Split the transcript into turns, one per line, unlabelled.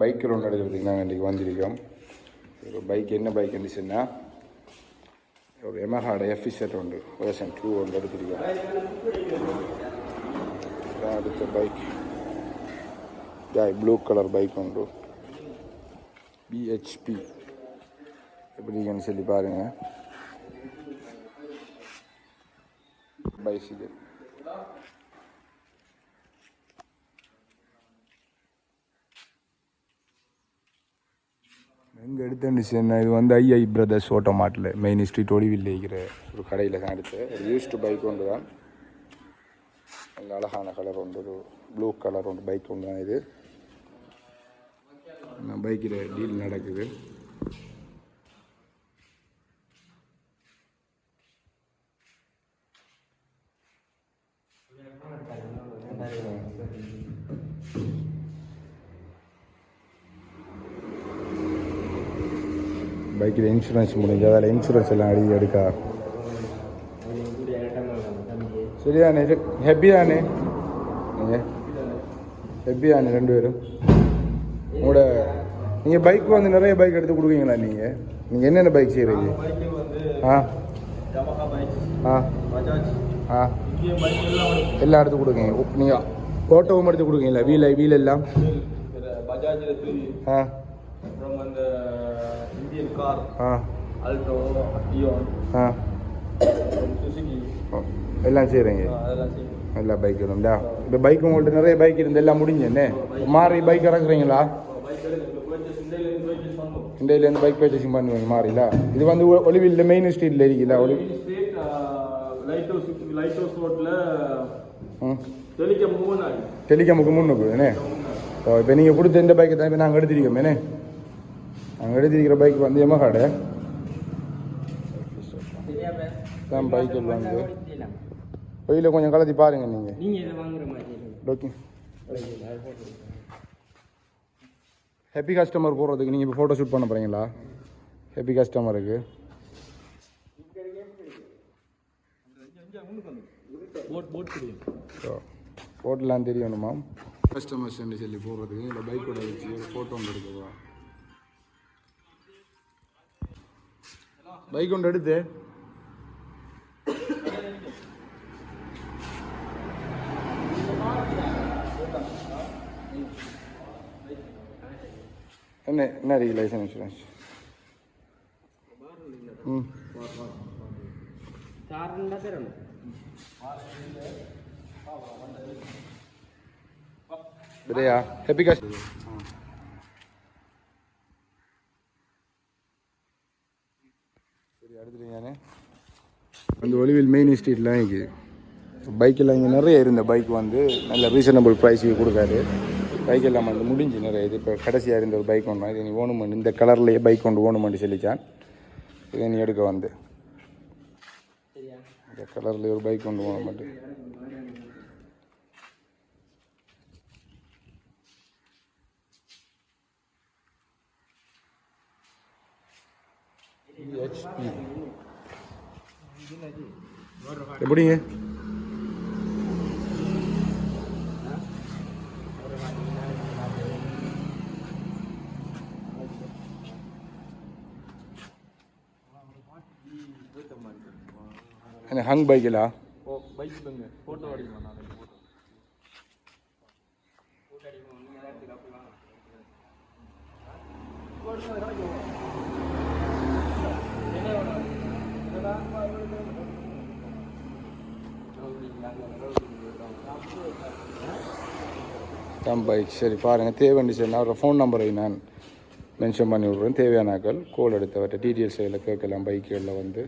Bike ஒன்று எடுக்கிறதுக்கு நாங்கள் இன்றைக்கி வந்திருக்கோம். ஒரு பைக் என்ன பைக் இருந்துச்சுன்னா ஒரு எமஹாட எஃபிசெட் ஒன்று வேர்ஷன் டூ ஒன்று எடுத்திருக்கோம். அடுத்த bike. Joy blue colour bike ஒன்று. பிஹெச்பி எப்படிங்கன்னு சொல்லி பாருங்கள் பைசிக்கிள் எங்கே எடுத்துச்சுன்னா இது வந்து ஐஐ பிரதர்ஸ் ஓட்டோமாட்டில் மெயின் ஸ்ட்ரீட் ஒளிவில் இருக்கிற ஒரு கடையில் தான் எடுத்து ஒரு யூஸ்டு பைக் ஒன்று தான். நல்ல அழகான கலர் ஒன்று ஒரு ப்ளூ கலர் ஒன்று பைக் ஒன்று தான் இது. பைக்கில் டீல் நடக்குது. பைக்கில் இன்சூரன்ஸ் முடிஞ்சு அதில் இன்சூரன்ஸ் எல்லாம் அடி எடுக்கா சரியாண்ணே ஹெப்பியாண்ணே. நீங்கள் ஹெப்பியாண்ணே ரெண்டு பேரும். உங்களோட நீங்கள் பைக் வந்து நிறைய பைக் எடுத்து கொடுக்குறீங்களா நீங்கள் நீங்கள் என்னென்ன பைக் செய்கிறீங்க ஆ. ஆ. ஆ.
எல்லாம்
எடுத்து கொடுக்குங்க நீங்கள் ஓட்டோவும் எடுத்து கொடுக்குறீங்களா? வீல் வீல் எல்லாம் ஆ.
அப்புறம் அந்த இந்தியன் கார் அல்டோ டியோன் சுசுகி.
எல்லாம் செய்கிறீங்க எல்லா பைக் வரும்டா இப்போ பைக் உங்கள்ட்ட நிறைய பைக் இருந்து எல்லாம் முடிஞ்சேன்னே மாறி பைக் இறக்குறீங்களா? இண்டையிலேருந்து பைக் பர்ச்சேசிங் பண்ணுவீங்க மாறிலா? இது வந்து ஒளிவில் மெயின் ஸ்ட்ரீட்டில் இருக்குல்ல ஒளி
லைட் ஹவுஸ் லைட் ஹவுஸ் ரோட்டில்
டெலிகாமுக்கு முன்னுக்கு என்ன? இப்போ நீங்கள் கொடுத்த இந்த பைக்கை தான் இப்போ நாங்கள் எடுத்திருக்கோம் என்ன நாங்கள் எடுத்திருக்கிற பைக் வந்து எமகாடு தான் பைக்கில் வந்து வெயில கொஞ்சம் கலத்தி பாருங்க நீங்கள்
நீங்க இதை வாங்குற மாதிரி இருக்கு.
ஓகே. ஹாப்பி கஸ்டமர் போடுறதுக்கு நீங்கள் இப்போ ஃபோட்டோ ஷூட் பண்ண போகிறீங்களா ஹாப்பி கஸ்டமருக்கு
போட் போட் தெரியும்
ஸோ ஃபோட்டோலாம் தெரியணுமா கஸ்டமர்ஸ் சொல்லி போடுறதுக்கு இல்லை பைக்கோட வச்சு ஃபோட்டோ ஒன்று எடுக்கவா? பைக் ஒன்று எடுத்து. என்ன என்ன இருக்கு லைசன்ஸ் இன்சூரன்ஸ் ம். சரியா அந்த ஒளிவில் மெயின் ஸ்ட்ரீட்லாம் இங்கே பைக்கெல்லாம் இங்கே நிறைய இருந்த பைக் வந்து நல்ல ரீசனபிள் ப்ரைஸுக்கு கொடுக்காரு பைக் எல்லாம் வந்து முடிஞ்சு நிறைய இது. இப்போ கடைசியாக இருந்த ஒரு பைக் ஒன்று இது நீ ஓணுமெண்ட் இந்த கலர்லேயே பைக் கொண்டு ஓணுமெண்ட் சொல்லிச்சான். இதை நீ எடுக்க வந்து. இந்த கலர்லேயே ஒரு பைக் கொண்டு ஓணுமெண்ட் ஹெச்பி எப்படிங்க என்ன ஹங் பைக்கிலா
ஓ பைக் தாங்க ஃபோட்டோ அடிக்கலாம் நான் ஃபோட்டோ
டம் பைக் சரி பாருங்கள் தேவைன்னு சரி நான் ஃபோன் நம்பரை நான் மென்ஷன் பண்ணி விட்றேன். தேவையானாக்கள் கோல் எடுத்தவர்கிட்ட டீட்டெயில்ஸ் இதில் கேட்கலாம். பைக்குகளில் வந்து.